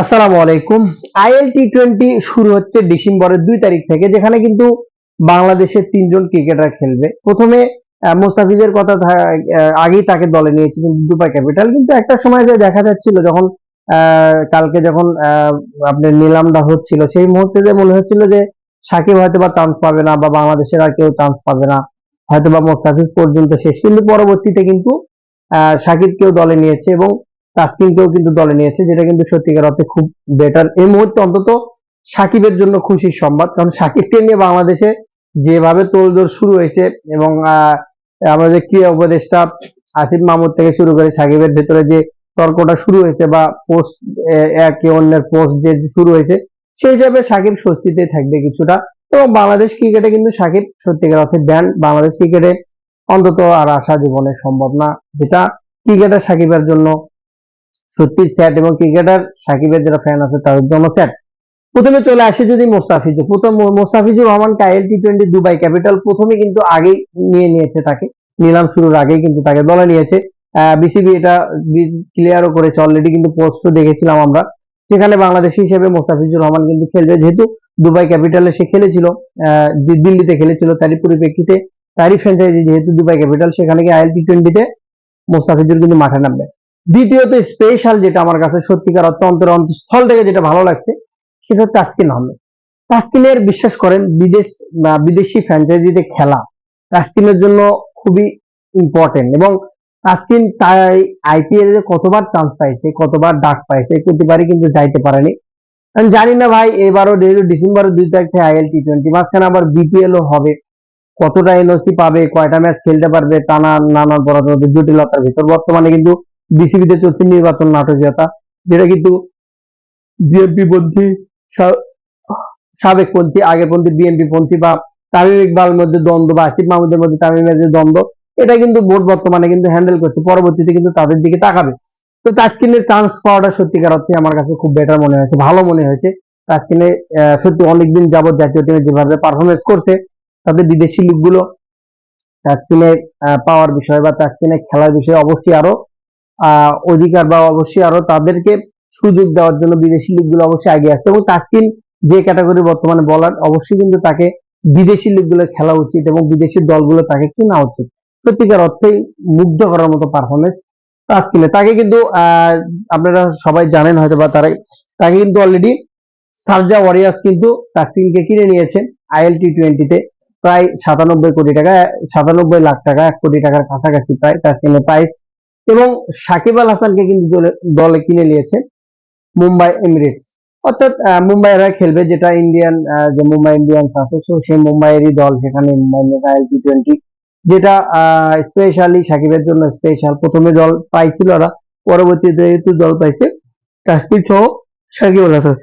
আসসালামু আলাইকুম। IL T twenty শুরু হচ্ছে ডিসেম্বরের দুই তারিখ থেকে যেখানে কিন্তু বাংলাদেশের তিনজন ক্রিকেটার খেলবে। প্রথমে মোস্তাফিজের কথা আগেই তাকে দলে নিয়েছে কিন্তু দুবাই ক্যাপিটাল। কিন্তু একটা সময় যে দেখা যাচ্ছিল যখন কালকে যখন আপনার নিলামটা হচ্ছিল সেই মুহূর্তে যে মনে হচ্ছিল যে সাকিব হয়তো বা চান্স পাবে না বা বাংলাদেশের আর কেউ চান্স পাবে না হয়তো বা মোস্তাফিজ পর্যন্ত শেষ। কিন্তু পরবর্তীতে কিন্তু আহ, সাকিবকেও দলে নিয়েছে এবং তাসকিনকেও কিন্তু দলে নিয়েছে যেটা কিন্তু সত্যিকার অর্থে খুব বেটার এই মুহূর্তে অন্তত সাকিবের জন্য খুশির সংবাদ কারণ সাকিবকে নিয়ে বাংলাদেশে যেভাবে তোলজোড় শুরু হয়েছে এবং আহ, আমাদের ক্রীড়া উপদেষ্টা আসিফ মাহমুদ থেকে শুরু করে সাকিবের ভেতরে যে তর্কটা শুরু হয়েছে বা পোস্ট একে অন্যের পোস্ট যে শুরু হয়েছে সেই হিসাবে সাকিব স্বস্তিতে থাকবে কিছুটা। এবং বাংলাদেশ ক্রিকেটে কিন্তু সাকিব সত্যিকার অর্থে ব্যান্ড বাংলাদেশ ক্রিকেটে অন্তত আর আশা জীবনে সম্ভব না। যেটা ক্রিকেটার সাকিবের জন্য সত্যি স্যাড এবং ক্রিকেটার সাকিবের যারা ফ্যান আছে, তাদের জন্য স্যাড প্রথমে চলে আসে যদি মোস্তাফিজ প্রথম মোস্তাফিজুর রহমান কাইএল টি টোয়েন্টি দুবাই ক্যাপিটাল প্রথমে কিন্তু আগেই নিয়ে নিয়েছে তাকে। নিলাম শুরুর আগেই কিন্তু তাকে দলে নিয়েছে। বিসিবি এটা ক্লিয়ারও করেছে অলরেডি কিন্তু পোস্টও দেখেছিলাম আমরা। সেখানে বাংলাদেশি হিসেবে মোস্তাফিজুর রহমান কিন্তু খেলবে। যেহেতু দুবাই ক্যাপিটালে সে খেলেছিল দিল্লিতে খেলেছিল, তারই পরিপ্রেক্ষিতে তারই ফ্র্যাঞ্চাইজি যেহেতু দুবাই ক্যাপিটাল, সেখানে গিয়ে আইএল টি টোয়েন্টিতে মোস্তাফিজুর কিন্তু মাঠে নামবে। দ্বিতীয়ত স্পেশাল যেটা আমার কাছে সত্যিকার অর্থ অন্তর অন্তঃস্থল থেকে যেটা ভালো লাগছে, সেটা হচ্ছে তাসকিন আহমেদ। তাসকিনের বিশ্বাস করেন, বিদেশ বিদেশি ফ্র্যাঞ্চাইজিতে খেলা তাসকিনের জন্য খুবই ইম্পর্টেন্ট এবং তাসকিন তাই আইপিএল এ কতবার চান্স পাইছে, কতবার ডাক পাইছে প্রতিবারই কিন্তু যাইতে পারেনি। আমি জানি না ভাই, এবারও যেহেতু ডিসেম্বরের দুই তারিখ থেকে আইএল টি টোয়েন্টি মাঝখানে আবার বিপিএল ও হবে। কতটা এনওসি পাবে, কয়টা ম্যাচ খেলতে পারবে টানা নানান বড় জটিলতার ভিতর। বর্তমানে কিন্তু বিসিবিতে চলছে নির্বাচন নাটকীয়তা, যেটা কিন্তু বিএনপি পন্থী সাবেক পন্থী, আগের পন্থী বিএনপি পন্থী বা তামিম ইকবাল মধ্যে দ্বন্দ্ব বা আসিফ মাহমুদের মধ্যে তামিমের মধ্যে দ্বন্দ্ব, এটা কিন্তু বোর্ড বর্তমানে কিন্তু হ্যান্ডেল করছে, পরবর্তীতে কিন্তু তাদের দিকে তাকাবে। তো তাস্কিনের চান্স পাওয়াটা সত্যিকার অর্থে আমার কাছে খুব বেটার মনে হয়েছে, ভালো মনে হয়েছে। তাস্কিনে সত্যি অনেকদিন যাবত জাতীয় টিমে যেভাবে পারফরমেন্স করছে, তাদের বিদেশি লিগগুলো তাস্কিনের পাওয়ার বিষয় বা তাস্কিনের খেলার বিষয়ে অবশ্যই আরও অধিকার বা অবশ্যই আরও তাদেরকে সুযোগ দেওয়ার জন্য বিদেশি লিগগুলো অবশ্যই আগে আসছে এবং তাস্কিন যে ক্যাটাগরি বর্তমানে বলার অবশ্যই কিন্তু তাকে বিদেশি লিগগুলো খেলা উচিত এবং বিদেশি দলগুলো তাকে কেনা উচিত। সত্যিকার অর্থেই মুগ্ধ করার মতো পারফরমেন্স তাস্কিনে তাকে কিন্তু আপনারা সবাই জানেন হয়তো বা তারাই, তাকে কিন্তু অলরেডি সার্জা ওয়ারিয়ার্স কিন্তু তাস্কিনকে কিনে নিয়েছে আইএল টি টোয়েন্টিতে প্রায় সাতানব্বই কোটি টাকা, সাতানব্বই লাখ টাকা, এক কোটি টাকার কাছাকাছি প্রায় তাস্কিনের প্রাইস এবং সাকিব আল হাসানকে কিন্তু দলে- কিনে নিয়েছে মুম্বাই এমিরেটস। অর্থাৎ মুম্বাই এরা খেলবে যেটা ইন্ডিয়ান যে মুম্বাই ইন্ডিয়ান্স আছে so সেই মুম্বাইয়েরই দল সেখানে মুম্বাই আইএল টি টোয়েন্টি যেটা স্পেশালি সাকিবের জন্য স্পেশাল প্রথমে দল পাইছিল ওরা, পরবর্তীতে যেহেতু দল পাইছে, কাশ্মীর সহ সাকিব আল হাসান।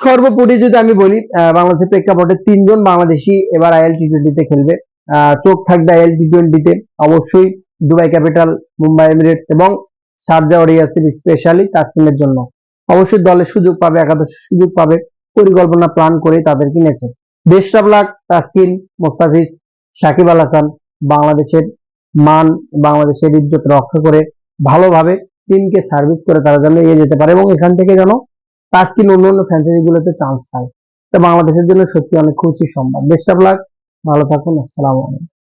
সর্বোপরি যদি আমি বলি বাংলাদেশের প্রেক্ষাপটে তিনজন বাংলাদেশি এবার আইএল টি টোয়েন্টিতে খেলবে। চোখ থাকবে আইএল টি টোয়েন্টিতে অবশ্যই দুবাই ক্যাপিটাল, মুম্বাই এমিরেটস এবং শারজা ওরিয়াসির স্পেশালি তাসকিনের জন্য। অবশ্যই দলের সুযোগ পাবে একাদশের সুযোগ পাবে, পরিকল্পনা প্ল্যান করে তাদের কিনেছে। বেস্ট লাক, তাসকিন, মোস্তাফিজ, সাকিব আল হাসান, বাংলাদেশের মান, বাংলাদেশের ইজ্জত রক্ষা করে ভালোভাবে টিমকে সার্ভিস করে তারা যেন এগিয়ে যেতে পারে এবং এখান থেকে যেন তাসকিন অন্য অন্য ফ্র্যাঞ্চাইজি গুলোতে চান্স পায়। তো বাংলাদেশের জন্য সত্যি অনেক খুশি সংবাদ। বেস্ট লাক, ভালো থাকুন, আসসালামু আলাইকুম।